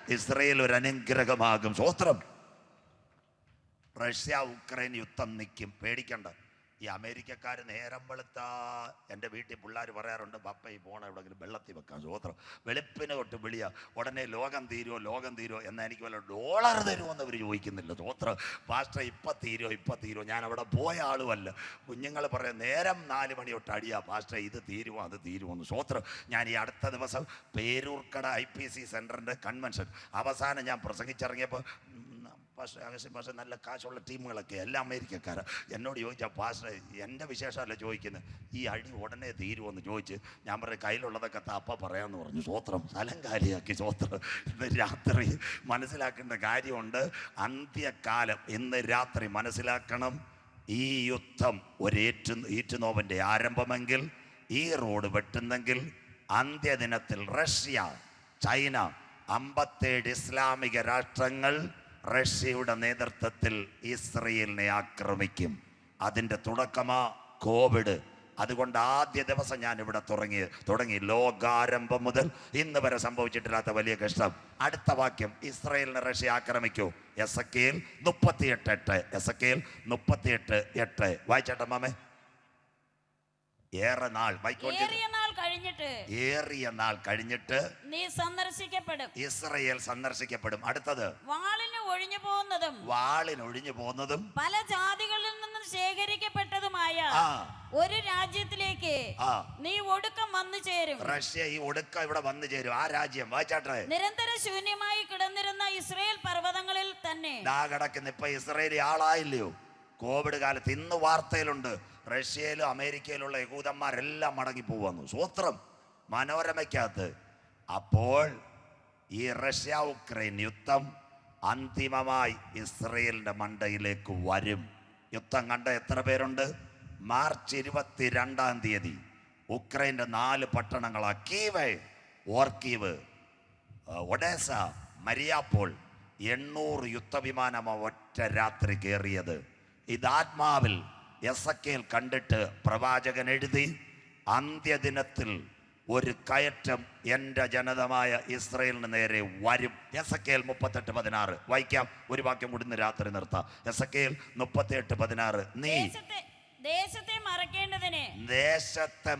ഇസ്രയേൽ ഒരു അനുഗ്രഹമാകും. സ്വോത്രം റഷ്യ ഉക്രൈൻ യുദ്ധം നിൽക്കും പേടിക്കണ്ട. ഈ അമേരിക്കക്കാർ നേരം വെളുത്ത എന്റെ വീട്ടിൽ പിള്ളേർ പറയാറുണ്ട് പപ്പ ഈ പോണ എവിടെങ്കിലും വെള്ളത്തിൽ വെക്കാൻ സ്വോത്രം വെളുപ്പിനെ തൊട്ട് വിളിയ. ഉടനെ ലോകം തീരുമോ ലോകം തീരുമോ എന്നാൽ എനിക്ക് വല്ല ഡോളർ തരുമോ എന്ന് അവർ ചോദിക്കുന്നില്ല സ്വോത്രം പാസ്റ്റർ ഇപ്പം തീരുമോ ഇപ്പം തീരുമോ ഞാൻ അവിടെ പോയ ആളുമല്ല. കുഞ്ഞുങ്ങൾ പറയാം നേരം നാല് മണി തൊട്ട് അടിയാ. പാസ്റ്റർ ഇത് തീരുമോ അത് തീരുമോ എന്ന് സ്വോത്രം ഞാൻ ഈ അടുത്ത ദിവസം പേരൂർക്കട ഐ പി സി സെന്ററിന്റെ കൺവെൻഷൻ. അവസാനം ഞാൻ പ്രസംഗിച്ചിറങ്ങിയപ്പോൾ പാസ്റ്റർ അഗസ്റ്റിൻ പാസ്റ്റർ നല്ല കാശുള്ള ടീമുകളൊക്കെ എല്ലാം അമേരിക്കക്കാരാ. എന്നോട് ചോദിച്ചാൽ പാസ്റ്റർ എന്റെ വിശേഷമല്ല ചോദിക്കുന്നത് ഈ അടി ഉടനെ തീരുമെന്ന് ചോദിച്ച് ഞാൻ പറയും കയ്യിലുള്ളതൊക്കെ താപ്പ പറയാമെന്ന് പറഞ്ഞു. സ്വോത്രം അലങ്കാരിയാക്കി സ്വോത്രം. ഇന്ന് രാത്രി മനസ്സിലാക്കേണ്ട കാര്യമുണ്ട്. അന്ത്യകാലം ഇന്ന് രാത്രി മനസ്സിലാക്കണം. ഈ യുദ്ധം ഒരു ഏറ്റു ഈറ്റുനോവിന്റെ ആരംഭമെങ്കിൽ ഈ റോഡ് വെട്ടുന്നെങ്കിൽ അന്ത്യദിനത്തിൽ റഷ്യ ചൈന അമ്പത്തേഴ് ഇസ്ലാമിക രാഷ്ട്രങ്ങൾ റഷ്യയുടെ നേതൃത്വത്തിൽ ഇസ്രയേലിനെ ആക്രമിക്കും. അതിന്റെ തുടക്കമാ കോവിഡ്. അതുകൊണ്ട് ആദ്യ ദിവസം ഞാൻ ഇവിടെ തുടങ്ങി തുടങ്ങി. ലോകാരംഭം മുതൽ ഇന്ന് വരെ സംഭവിച്ചിട്ടില്ലാത്ത വലിയ കഷ്ടം. അടുത്ത വാക്യം ഇസ്രയേലിനെ റഷ്യ ആക്രമിക്കൂ. എസ് കെയിൽ മുപ്പത്തിയെട്ട് എട്ട്. എസ് കെയിൽ മുപ്പത്തിയെട്ട് എട്ട്. വായിച്ചേട്ടാ മാമേ? ഏറെ നാൾ നാൾ കഴിഞ്ഞിട്ട് ഏറിയ നാൾ കഴിഞ്ഞിട്ട് നീ സന്ദർശിക്കപ്പെടും. ഇസ്രയേൽ സന്ദർശിക്കപ്പെടും. അടുത്തത് വാളിന് ഒഴിഞ്ഞു പോകുന്നതും വാളിനൊഴിഞ്ഞു പോകുന്നതും പല ജാതികളിൽ നിന്നും ശേഖരിക്കപ്പെട്ടതുമായ ഒരു രാജ്യത്തിലേക്ക് നീ ഒടുക്കം വന്നു ചേരും. റഷ്യ ഈ ഒടുക്കം ഇവിടെ വന്നു ചേരും. ആ രാജ്യം വായിച്ചാട്ടെ നിരന്തര ശൂന്യമായി കിടന്നിരുന്ന ഇസ്രയേൽ പർവതങ്ങളിൽ തന്നെ കിടക്കുന്ന. ഇപ്പൊ ഇസ്രയേലി ആളായില്ലയോ? കോവിഡ് കാലത്ത് ഇന്ന് വാർത്തയിലുണ്ട്. റഷ്യയിലും അമേരിക്കയിലുള്ള യഹൂദന്മാരെല്ലാം മടങ്ങി പോവന്നു സ്വത്രം മനോരമയ്ക്കകത്ത്. അപ്പോൾ ഈ റഷ്യ ഉക്രൈൻ യുദ്ധം അന്തിമമായി ഇസ്രയേലിന്റെ മണ്ടയിലേക്ക് വരും. യുദ്ധം കണ്ട എത്ര പേരുണ്ട്? മാർച്ച് ഇരുപത്തി രണ്ടാം തീയതി ഉക്രൈന്റെ നാല് പട്ടണങ്ങളാ കീവ് ഓർക്കീവ് ഒഡേസ മരിയാപ്പോൾ എണ്ണൂറ് യുദ്ധവിമാനം ഒറ്റ രാത്രി കയറിയത്. ഇതാത്മാവിൽ എസ് കണ്ടിട്ട് പ്രവാചകൻ എഴുതി അന്ത്യദിനത്തിൽ ഒരു കയറ്റം എന്റെ ജനതമായ ഇസ്രയേലിന് നേരെ വരും. എസ് കെൽ മുപ്പത്തെട്ട് പതിനാറ്. വായിക്കാം. ഒരു വാക്യം കൂടി രാത്രി നിർത്താം. എസ് കെൽ മുപ്പത്തിയെട്ട് പതിനാറ്. നീ ദേശത്തെ ദേശത്തെ മറക്കേണ്ടതിന് ദേശത്തെ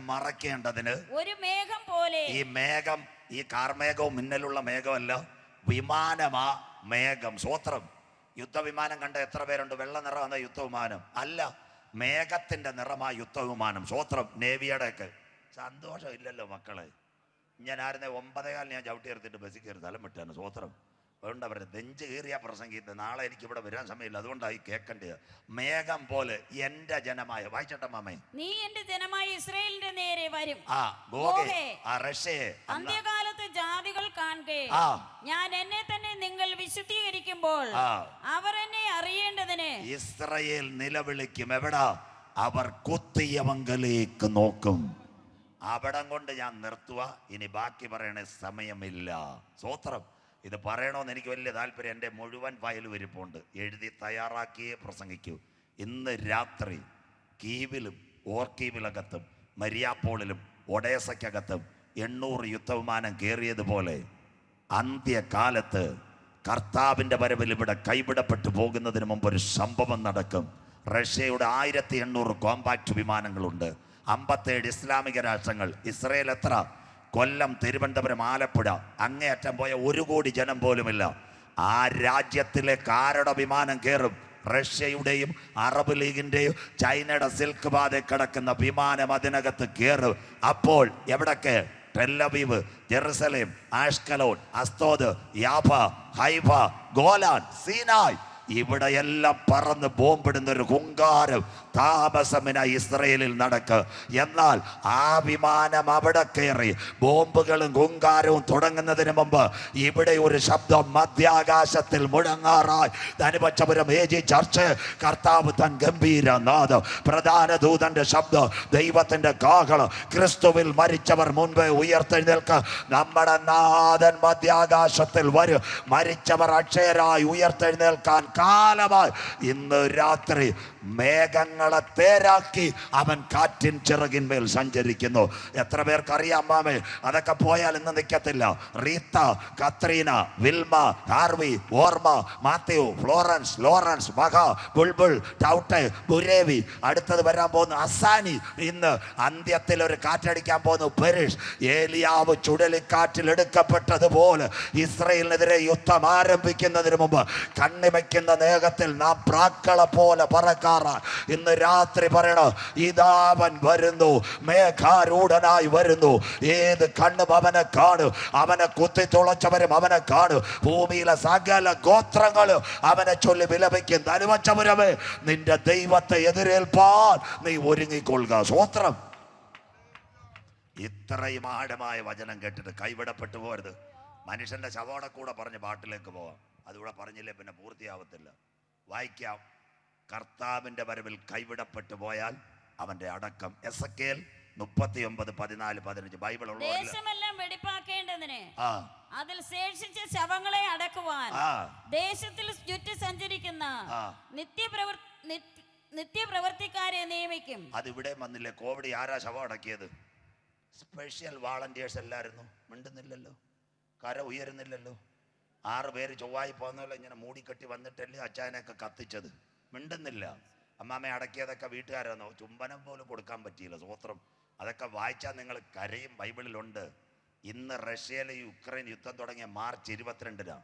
ഒരു മേഘം പോലെ ഈ മേഘം ഈ കാർമേഘവും മിന്നലുള്ള മേഘമല്ല വിമാനമാ മേഘം. സ്വോത്രം യുദ്ധവിമാനം കണ്ട എത്ര പേരുണ്ട്? വെള്ള നിറമാണ് യുദ്ധവിമാനം. അല്ല മേഘത്തിന്റെ നിറമാ യുദ്ധവിമാനം. സ്വോത്രം നേവിയുടെ ഒക്കെ സന്തോഷം ഇല്ലല്ലോ മക്കളെ. ഞാൻ ആയിരുന്നെ ഒമ്പതേകാൽ ഞാൻ ചവിട്ടി എടുത്തിട്ട് ബസ്സിൽ കയറി തലം വിട്ടാണ് സ്വോത്രം. അതുകൊണ്ടാ അവരെ നെഞ്ച് കീറിയ പ്രസംഗിക്കുന്നത് നാളെ എനിക്ക് ഇവിടെ വരാൻ സമയമില്ല. അതുകൊണ്ടായി കേൾക്കേണ്ടത് മേഘം പോലെ എന്റെ ജനമായ വായിച്ചട്ടെ മാമേ നീ എന്റെ ജനമായ ഇസ്രയേലിന്റെ നേരെ വരും. ആ ഗോഗെ ആ റഷ്യയെ അന്ത്യകാലത്ത് ജാതികൾ കാണുകയെ ഞാൻ എന്നെ തന്നെ നിങ്ങൾ വിശുദ്ധീകരിക്കുമ്പോൾ. അവർ എന്നെ അറിയേണ്ടതിന് ഇസ്രയേൽ നിലവിളിക്കും. എവിടാ? അവർ കുത്തിയവങ്കലേക്ക് നോക്കും. അവിടം കൊണ്ട് ഞാൻ നിർത്തുക ഇനി ബാക്കി പറയണ സമയമില്ല. സ്വോത്രം ഇത് പറയണമെന്ന് എനിക്ക് വലിയ താല്പര്യം. എന്റെ മുഴുവൻ ഫയൽ വരിപ്പുണ്ട് എഴുതി തയ്യാറാക്കിയേ പ്രസംഗിക്കൂ. ഇന്ന് രാത്രി കീവിലും ഓർക്കീവിലകത്തും മരിയാപ്പോളിലും ഒഡേസയ്ക്കകത്തും എണ്ണൂറ് യുദ്ധവിമാനം കയറിയതുപോലെ അന്ത്യകാലത്ത് കർത്താവിന്റെ വരവിൽ ഇവിടെ കൈവിടപ്പെട്ടു പോകുന്നതിന് മുമ്പ് ഒരു സംഭവം നടക്കും. റഷ്യയുടെ ആയിരത്തി എണ്ണൂറ് കോമ്പാക്ട് വിമാനങ്ങളുണ്ട്. അമ്പത്തേഴ് ഇസ്ലാമിക രാഷ്ട്രങ്ങൾ. ഇസ്രയേൽ എത്ര? കൊല്ലം തിരുവനന്തപുരം ആലപ്പുഴ. അങ്ങേയറ്റം പോയ ഒരു കോടി ജനം പോലുമില്ല. ആ രാജ്യത്തിലെ കാരട വിമാനം കയറും. റഷ്യയുടെയും അറബ് ലീഗിന്റെയും ചൈനയുടെ സിൽക്ക് പാത കിടക്കുന്ന വിമാനം അതിനകത്ത് കയറും. അപ്പോൾ എവിടൊക്കെ? Tel Aviv Jerusalem Ashkelon Ashdod Jaffa Haifa Golan Sinai ഇവിടെയെല്ലാം പറന്ന് ബോംബിടുന്ന ഒരു കുങ്കാരം താമസമിന ഇസ്രയേലിൽ നടക്ക്. എന്നാൽ ആ വിമാനം അവിടെ കയറി ബോംബുകളും കുങ്കാരവും തുടങ്ങുന്നതിന് മുമ്പ് ഇവിടെ ഒരു ശബ്ദം മധ്യാകാശത്തിൽ മുഴങ്ങാറായി. ധനുപക്ഷപുരം ഏജി ചർച്ച് കർത്താവ് തൻ ഗംഭീര നാദം. പ്രധാന ദൂതന്റെ ശബ്ദം ദൈവത്തിന്റെ കാഹളം. ക്രിസ്തുവിൽ മരിച്ചവർ മുൻപേ ഉയർത്തെഴുന്നേൽക്ക. നമ്മുടെ നാഥൻ മധ്യാകാശത്തിൽ വരും. മരിച്ചവർ അക്ഷയരായി ഉയർത്തെഴുന്നേൽക്കാൻ കാലമായി. ഇന്ന് രാത്രി മേഘങ്ങളെ തേരാക്കി അവൻ കാറ്റിൻ ചിറകിന്മേൽ സഞ്ചരിക്കുന്നു. എത്ര പേർക്ക് അറിയാം മാമേ? അതൊക്കെ പോയാൽ ഇന്ന് നിൽക്കത്തില്ല Reetha Katrina Wilma Harvey Irma Matthew Florence Lawrence Maha Bulbul towed Burevi. അടുത്തത് വരാൻ പോകുന്നു അസാനി. ഇന്ന് അന്ത്യത്തിൽ ഒരു കാറ്റടിക്കാൻ പോകുന്നു പെരിഷ് ഏലിയാവ് ചുഴലിക്കാറ്റിൽ എടുക്കപ്പെട്ടതുപോലെ ഇസ്രയേലിനെതിരെ യുദ്ധം ആരംഭിക്കുന്നതിന് മുമ്പ് കണ്ണിമയ്ക്കുന്ന നേഹത്തിൽ നാം പ്രാക്കളെ പോലെ പറക്കാറാ ഇന്ന് രാത്രി പറയണം ഇതാവൻ വരുന്നു മേഘാരൂഢനായി വരുന്നു. ഏത് കണ്ണും അവനെ കാണും. അവനെ കുത്തി തുളച്ചവരും അവനെ കാണും. ഭൂമിയിലെ സകല ഗോത്രങ്ങളും അവനെ ചൊല്ലി വിലപിക്കും. തരുവച്ചവരവേ നിന്റെ ദൈവത്തെ എതിരേൽപ്പാൻ നീ ഒരുങ്ങിക്കൊള്ളുക. സ്വോത്രം. ഇത്രയും ആഴമായ വചനം കേട്ടിട്ട് കൈവിടപ്പെട്ടു പോരുത്. മനുഷ്യന്റെ ശവോടെ കൂടെ പറഞ്ഞ് പാട്ടിലേക്ക് പോവാം. അതുകൂടെ പറഞ്ഞില്ലേ പിന്നെ പൂർത്തിയാവത്തില്ല. വായിക്കാം. കർത്താവിന്റെ വരവിൽ കൈവിടപ്പെട്ടു പോയാൽ അവന്റെ അടക്കം എസ് എ കെൽ മുപ്പത്തി ഒമ്പത് പതിനാല് പതിനഞ്ച് ബൈബിൾ ദേശമെല്ലാം വെടിപ്പാക്കേണ്ടതിന്. അതിൽ ശേഷിച്ച ശവങ്ങളെ അടക്കുവാൻ. ദേശത്തിൽ ചുറ്റി സഞ്ചരിക്കുന്ന. നിത്യപ്രവർ നിത്യ- നിത്യപ്രവർത്തിക്കാരെ നിയമിക്കും. അതിവിടെ വന്നില്ലേ? കോവിഡ് ആരാ ശവം അടക്കിയത്? Special volunteers എല്ലായിരുന്നു മിണ്ടുന്നില്ലല്ലോ. കര ഉയരുന്നില്ലല്ലോ. ആറ് പേര് ചൊവ്വായി പോകുന്നല്ലോ ഇങ്ങനെ മൂടിക്കെട്ടി വന്നിട്ടല്ലേ അച്ചായനൊക്കെ കത്തിച്ചത്. മിണ്ടുന്നില്ല. അമ്മാമ്മ അടക്കിയതൊക്കെ വീട്ടുകാരാണ്. ചുംബനം പോലും കൊടുക്കാൻ പറ്റിയില്ല. സ്വോത്രം. അതൊക്കെ വായിച്ചാൽ നിങ്ങൾ കരയും. ബൈബിളിലുണ്ട്. ഇന്ന് റഷ്യയിലെ യുക്രൈൻ യുദ്ധം തുടങ്ങിയ മാർച്ച് ഇരുപത്തിരണ്ടിനാണ്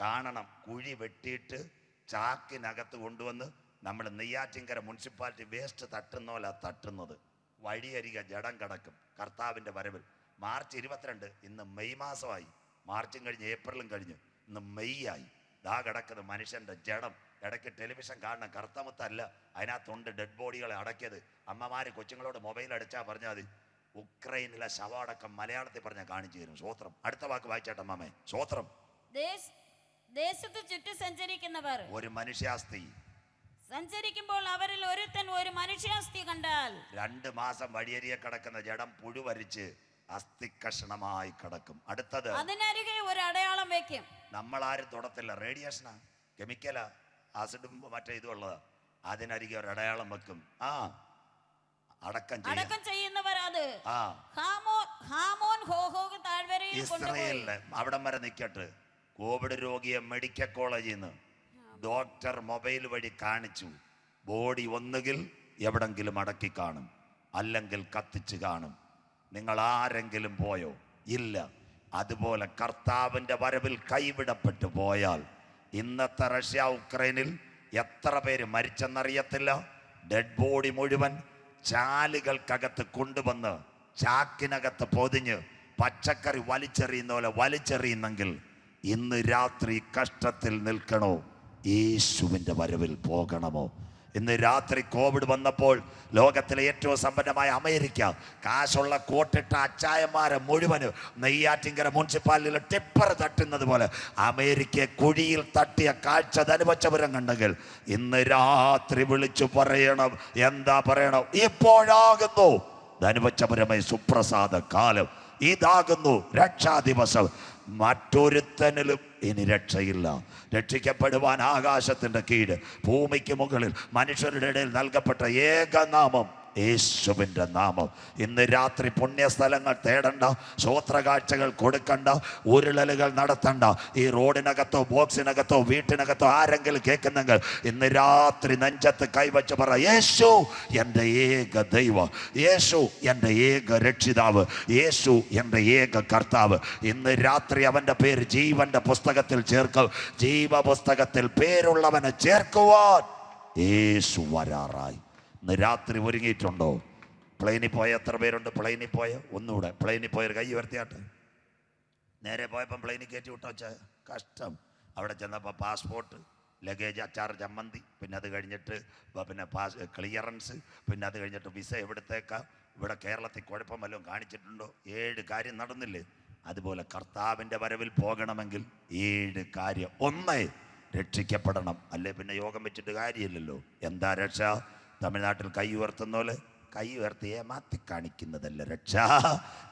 കാണണം. കുഴി വെട്ടിയിട്ട് ചാക്കിനകത്ത് കൊണ്ടുവന്ന് നമ്മൾ നെയ്യാറ്റിങ്കര മുനിസിപ്പാലിറ്റി വേസ്റ്റ് തട്ടുന്ന പോലെ തട്ടുന്നത്. വഴിയരിക ജഡം കിടക്കും. കർത്താവിന്റെ വരവിൽ. മാർച്ച് ഇരുപത്തിരണ്ട് ഇന്ന് മെയ് മാസമായി. മാർച്ചും കഴിഞ്ഞ് ഏപ്രിലും കഴിഞ്ഞ് ഇന്ന് മെയ് ആയി ദാ കിടക്കുന്ന മനുഷ്യന്റെ ജഡം. ഇടയ്ക്ക് ടെലിവിഷൻ കാണണം. കറുത്തമുത്തല്ല. അതിനകത്തുണ്ട് ഡെഡ് ബോഡികളെ അടക്കിയത്. അമ്മമാര് കൊച്ചുങ്ങളോട് മൊബൈൽ അടിച്ചാൽ പറഞ്ഞാൽ മതി. ഉക്രൈനിലെ ശവടക്കം മലയാളത്തിൽ പറഞ്ഞാൽ കാണിച്ചു തരും. സ്വോത്രം അടുത്ത വാക്ക് വായിച്ചാട്ടമ്മേ സ്വോത്രം ദേശ- ദേശത്ത് ചുറ്റി സഞ്ചരിക്കുന്നവർ. ഒരു മനുഷ്യാസ്തി. സഞ്ചരിക്കുമ്പോൾ അവരിൽ ഒരുത്തൻ ഒരു മനുഷ്യാസ്തി കണ്ടാൽ. രണ്ട് മാസം വഴിയരിയെ കിടക്കുന്ന ജഡം പുഴുവരിച്ച് അസ്ഥികഷണമായി കിടക്കും. അടുത്തത്. അതിനരികെ ഒരു അടയാളം വെക്കും നമ്മൾ ആരും തുടത്തില്ല. റേഡിയേഷനാ. കെമിക്കലാ. ആസിഡും മറ്റേ ഇതും ഉള്ളതാ. അതിനരികെ ഒരു അടയാളം വെക്കും. ആ അടക്കം അടക്കം ചെയ്യുന്നവർ അത്. ഇസ്രയേലിൽ അവിടം വരെ നിൽക്കട്ടെ കോവിഡ് രോഗിയെ മെഡിക്കൽ കോളേജിൽ നിന്ന് ഡോക്ടർ മൊബൈൽ വഴി കാണിച്ചു. ബോഡി ഒന്നുകിൽ എവിടെങ്കിലും അടക്കി കാണും. അല്ലെങ്കിൽ കത്തിച്ച് കാണും. നിങ്ങൾ ആരെങ്കിലും പോയോ? ഇല്ല. അതുപോലെ കർത്താവിന്റെ വരവിൽ കൈവിടപ്പെട്ടു പോയാൽ ഇന്നത്തെ റഷ്യ ഉക്രൈനിൽ എത്ര പേര് മരിച്ചെന്നറിയത്തില്ല. ഡെഡ് ബോഡി മുഴുവൻ ചാലുകൾക്കകത്ത് കൊണ്ടുവന്ന് ചാക്കിനകത്ത് പൊതിഞ്ഞ് പച്ചക്കറി വലിച്ചെറിയുന്ന പോലെ വലിച്ചെറിയുന്നെങ്കിൽ ഇന്ന് രാത്രി കഷ്ടത്തിൽ നിൽക്കണോ? യേശുവിന്റെ വരവിൽ പോകണമോ? ഇന്ന് രാത്രി കോവിഡ് വന്നപ്പോൾ ലോകത്തിലെ ഏറ്റവും സമ്പന്നമായ അമേരിക്ക കാശുള്ള കോട്ടിട്ട അച്ചായന്മാരെ മുഴുവനും നെയ്യാറ്റിങ്കര മുനിസിപ്പാലിറ്റിയിൽ ടിപ്പർ തട്ടുന്നത് പോലെ അമേരിക്കയെ കുഴിയിൽ തട്ടിയ കാഴ്ച ധനുവച്ചപുരം കണ്ടെങ്കിൽ ഇന്ന് രാത്രി വിളിച്ചു പറയണം. എന്താ പറയണം? ഇപ്പോഴാകുന്നു. ധനുവച്ചപുരമായി സുപ്രസാദ കാലം. ഇതാകുന്നു രക്ഷാദിവസം മറ്റൊരുത്തനിലും ഇനി രക്ഷയില്ല. രക്ഷിക്കപ്പെടുവാൻ ആകാശത്തിന്റെ കീഴ് ഭൂമിക്ക് മുകളിൽ മനുഷ്യരുടെ ഇടയിൽ നൽകപ്പെട്ട ഏകനാമം. യേശുവിന്റെ നാമം. ഇന്ന് രാത്രി പുണ്യസ്ഥലങ്ങൾ തേടണ്ട ശ്രോത്രകാഴ്ചകൾ കൊടുക്കണ്ട ഉരുളലുകൾ നടത്തണ്ട. ഈ റോഡിനകത്തോ ബോക്സിനകത്തോ വീട്ടിനകത്തോ ആരെങ്കിലും കേൾക്കുന്നെങ്കിൽ ഇന്ന് രാത്രി നെഞ്ചത്ത് കൈവച്ച് പറ യേശു എന്റെ ഏക ദൈവം. യേശു എന്റെ ഏക രക്ഷിതാവ്. യേശു എന്റെ ഏക കർത്താവ്. ഇന്ന് രാത്രി അവന്റെ പേര് ജീവന്റെ പുസ്തകത്തിൽ ചേർക്കും. ജീവപുസ്തകത്തിൽ പേരുള്ളവനെ ചേർക്കുവാൻ യേശു വരാറായി. ഇന്ന് രാത്രി ഒരുങ്ങിയിട്ടുണ്ടോ? പ്ലെയിനിൽ പോയ എത്ര പേരുണ്ട്? പ്ലെയിനിൽ പോയ? ഒന്നുകൂടെ. പ്ലെയിനിൽ പോയൊരു കൈ ഉയർത്തിയാട്ടെ. നേരെ പോയപ്പം പ്ലെയിനിൽ കയറ്റി വിട്ടോ വെച്ചാൽ കഷ്ടം. അവിടെ ചെന്നപ്പോൾ പാസ്പോർട്ട് ലഗേജ് അച്ചാർ ചമ്മന്തി. പിന്നെ അത് കഴിഞ്ഞിട്ട് പിന്നെ പാസ് ക്ലിയറൻസ് പിന്നെ അത് കഴിഞ്ഞിട്ട് വിസ എവിടത്തേക്കാ? ഇവിടെ കേരളത്തിൽ കുഴപ്പം വല്ലതും കാണിച്ചിട്ടുണ്ടോ? ഏഴ് കാര്യം നടന്നില്ലേ? അതുപോലെ കർത്താവിന്റെ വരവിൽ പോകണമെങ്കിൽ ഏഴ് കാര്യം. ഒന്ന് രക്ഷിക്കപ്പെടണം. അല്ലേ? പിന്നെ യോഗം വെച്ചിട്ട് കാര്യമില്ലല്ലോ. എന്താ രക്ഷ? തമിഴ്നാട്ടിൽ കൈ ഉയർത്തുന്ന പോലെ കൈ ഉയർത്തിയെ മാറ്റി കാണിക്കുന്നതല്ല രക്ഷ.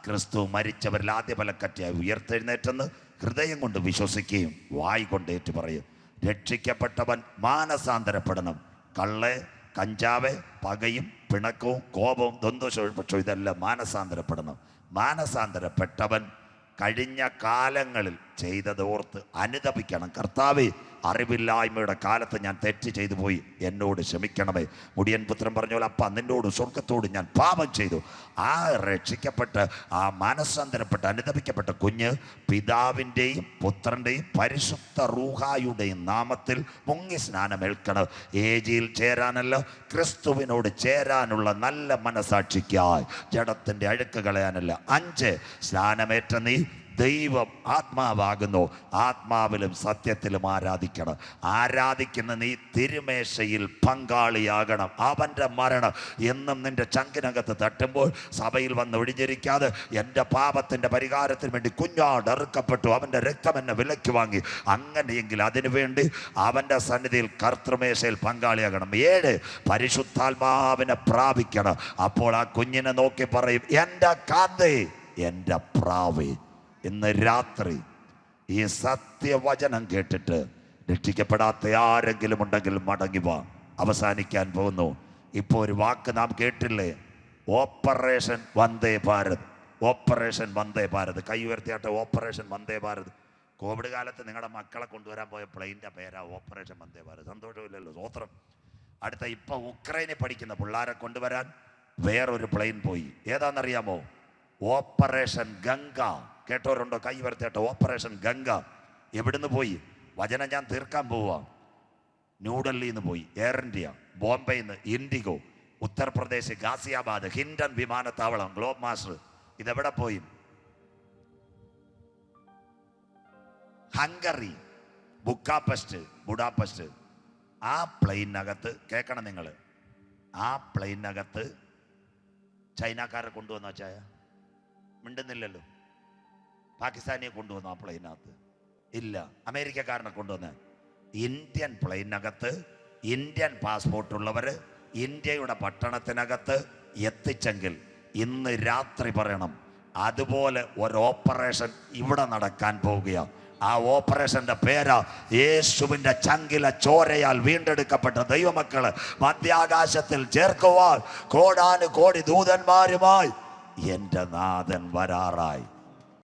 ക്രിസ്തു മരിച്ചവരിൽ ആദ്യ ഫലക്കറ്റയായി ഉയർത്തെഴുന്നേറ്റെന്ന് ഹൃദയം കൊണ്ട് വിശ്വസിക്കുകയും വായി കൊണ്ട് ഏറ്റു പറയും രക്ഷിക്കപ്പെട്ടവൻ മാനസാന്തരപ്പെടണം. കള്ളെ കഞ്ചാവ് പകയും പിണക്കവും കോപവും ദ്വന്ദ്വശവും പക്ഷോ ഇതെല്ലാം മാനസാന്തരപ്പെടണം. മാനസാന്തരപ്പെട്ടവൻ കഴിഞ്ഞ കാലങ്ങളിൽ ചെയ്തതോർത്ത് അനുതപിക്കണം. കർത്താവേ അറിവില്ലായ്മയുടെ കാലത്ത് ഞാൻ തെറ്റ് ചെയ്തു പോയി. എന്നോട് ക്ഷമിക്കണമേ. മുടിയൻ പുത്രൻ പറഞ്ഞ അപ്പ നിന്നോട് സ്വർഗത്തോട് ഞാൻ പാപം ചെയ്തു. ആ രക്ഷിക്കപ്പെട്ട് ആ മാനസാന്തരപ്പെട്ട് അനുദപിക്കപ്പെട്ട കുഞ്ഞ് പിതാവിന്റെയും പുത്രന്റെയും പരിശുദ്ധ റൂഹായുടെയും നാമത്തിൽ മുങ്ങി സ്നാനമേൽക്കണം. ഏജിയിൽ ചേരാനല്ല ക്രിസ്തുവിനോട് ചേരാനുള്ള നല്ല മനസാക്ഷിക്കായി. ജഡത്തിന്റെ അഴുക്ക് കളയാനല്ല. അഞ്ച് സ്നാനമേറ്റ നീ ദൈവം ആത്മാവാകുന്നു. ആത്മാവിലും സത്യത്തിലും ആരാധിക്കണം. ആരാധിക്കുന്ന നീ തിരുമേശയിൽ പങ്കാളിയാകണം. അവന്റെ മരണം എന്നും നിന്റെ ചങ്കിനകത്ത് തട്ടുമ്പോൾ സഭയിൽ വന്ന് ഒഴിഞ്ഞിരിക്കാതെ എന്റെ പാപത്തിന്റെ പരിഹാരത്തിന് വേണ്ടി കുഞ്ഞാട് അറുക്കപ്പെട്ടു. അവന്റെ രക്തം എന്നെ വിലയ്ക്ക് വാങ്ങി. അങ്ങനെയെങ്കിൽ അതിനുവേണ്ടി അവന്റെ സന്നിധിയിൽ കർത്തൃമേശയിൽ പങ്കാളിയാകണം. ഏഴ് പരിശുദ്ധാത്മാവിനെ പ്രാപിക്കണം. അപ്പോൾ ആ കുഞ്ഞിനെ നോക്കി പറയും എന്റെ കാന്തേ എന്റെ പ്രാവേ. ഇന്ന് രാത്രി ഈ സത്യവചനം കേട്ടിട്ട് രക്ഷിക്കപ്പെടാത്ത ആരെങ്കിലും ഉണ്ടെങ്കിൽ മടങ്ങി വാ. അവസാനിക്കാൻ പോകുന്നു. ഇപ്പോൾ ഒരു വാക്ക് നാം കേട്ടില്ലേ? ഓപ്പറേഷൻ വന്ദേ ഭാരത്. ഓപ്പറേഷൻ വന്ദേ ഭാരത്. കൈ ഉയർത്തിയാട്ടെ ഓപ്പറേഷൻ വന്ദേ ഭാരത്. കോവിഡ് കാലത്ത് നിങ്ങളുടെ മക്കളെ കൊണ്ടുവരാൻ പോയ പ്ലെയിന്റെ പേരാ ഓപ്പറേഷൻ വന്ദേ ഭാരത്. സന്തോഷമില്ലല്ലോ സ്വോത്രം അടുത്ത ഇപ്പം ഉക്രൈനിൽ പഠിക്കുന്ന പിള്ളേരെ കൊണ്ടുവരാൻ വേറൊരു പ്ലെയിൻ പോയി. ഏതാണെന്നറിയാമോ ഓപ്പറേഷൻ ഗംഗ. കേട്ടവരുണ്ടോ? കൈ വരുത്തേട്ടോ ഓപ്പറേഷൻ ഗംഗ. എവിടുന്ന് പോയി? വചനം ഞാൻ തീർക്കാൻ പോവാ. ന്യൂഡൽഹിയിൽ നിന്ന് പോയി. എയർ ഇന്ത്യ ബോംബെയിൽ നിന്ന് ഇൻഡിഗോ ഉത്തർപ്രദേശ് ഗാസിയാബാദ് ഹിൻഡൻ വിമാനത്താവളം ഗ്ലോബ് മാസ്റ്റർ. ഇതെവിടെ പോയി? ഹംഗറി ബുക്കാപ്പസ്റ്റ് ബുഡാപ്പസ്റ്റ് ആ പ്ലെയിനകത്ത് കേൾക്കണം നിങ്ങൾ ആ പ്ലെയിനകത്ത് ചൈനക്കാരെ കൊണ്ടുവന്ന ചായ? മിണ്ടുന്നില്ലല്ലോ. പാകിസ്ഥാനിയെ കൊണ്ടുവന്നു ആ പ്ലെയിനകത്ത് ഇല്ല അമേരിക്കക്കാരനെ കൊണ്ടുവന്ന്. ഇന്ത്യൻ പ്ലെയിനകത്ത് ഇന്ത്യൻ പാസ്പോർട്ട് ഉള്ളവർ ഇന്ത്യയുടെ പട്ടണത്തിനകത്ത് എത്തിച്ചെങ്കിൽ ഇന്ന് രാത്രി പറയണം അതുപോലെ ഒരു ഓപ്പറേഷൻ ഇവിടെ നടക്കാൻ പോവുകയാണ് ആ ഓപ്പറേഷന്റെ പേരാ യേശുവിന്റെ ചങ്കില ചോരയാൽ വീണ്ടെടുക്കപ്പെട്ട ദൈവമക്കൾ. മധ്യാകാശത്തിൽ ചേർക്കുവാൻ കോടാനു കോടി ദൂതന്മാരുമായി എന്റെ നാഥൻ വരാറായി.